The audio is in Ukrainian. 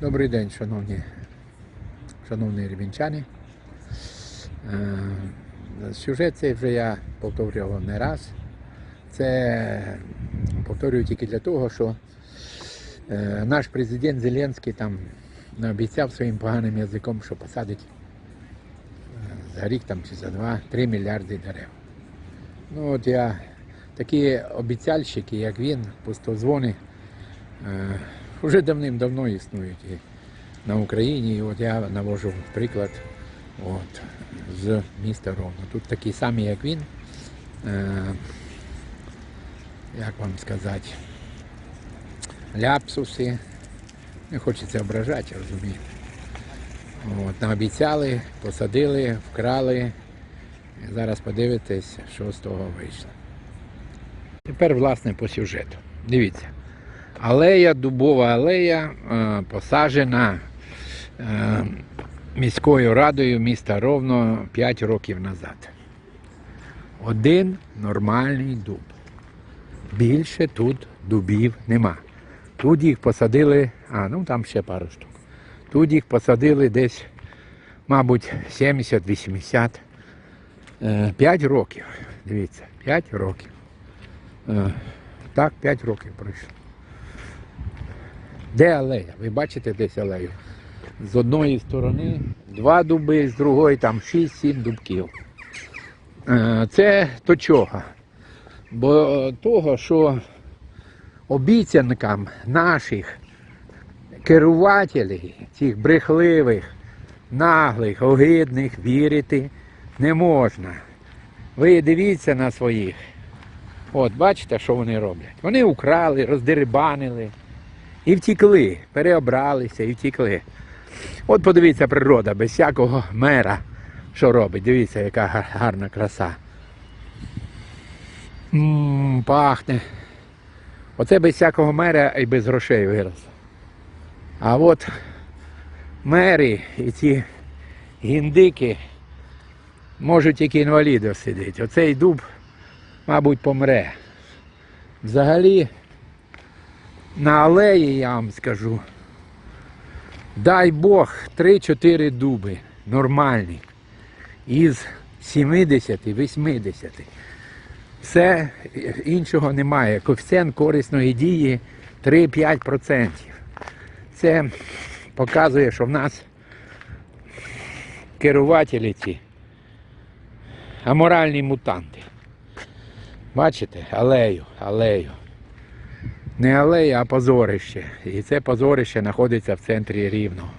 Добрий день, шановні, шановні рівенчани. Е, Сюжет цей вже я повторював не раз. Це повторюю тільки для того, що е, наш президент Зеленський там обіцяв своїм поганим язиком, що посадить е, за рік там, чи за два 3 мільярди дерев. Ну от я такі обіцяльщики, як він, пустозвони, вже давним-давно існують і на Україні. І от я навожу приклад от, з міста Ровно. Тут такі самі, як він. Е, як вам сказати, ляпсуси. Не хочеться ображати, розумієте. От, наобіцяли, посадили, вкрали. Зараз подивитесь, що з того вийшло. Тепер, власне, по сюжету. Дивіться. Алея, дубова алея е, посаджена е, міською радою міста Ровно 5 років назад. Один нормальний дуб. Більше тут дубів нема. Тут їх посадили, а ну там ще пару штук. Тут їх посадили десь, мабуть, 70-80. 5 років. Дивіться, 5 років. Е, Так, 5 років пройшло. Де алея? Ви бачите десь алею? З одної сторони два дуби, з другої там 6-7 дубків. Е, Це то чого? Бо того, що обіцянкам наших керувателів, цих брехливих, наглих, огидних вірити не можна. Ви дивіться на своїх. От, бачите, що вони роблять? Вони украли, роздерибанили і втікли, переобралися і втікли. От подивіться природа, без всякого мера, що робить. Дивіться, яка гарна краса. М, пахне. Оце без всякого мера і без грошей виросло. А от мери і ці гіндики можуть тільки інвалідів сидіти. Оцей дуб, мабуть, помре. Взагалі, на алеї я вам скажу. Дай Бог 3-4 дуби нормальні. Із 70-80. Все іншого немає. Коефіцієнт корисної дії 3-5%. Це показує, що в нас керувателі ці аморальні мутанти. Бачите, алею, алею. Не алея, а позорище. І це позорище знаходиться в центрі Рівного.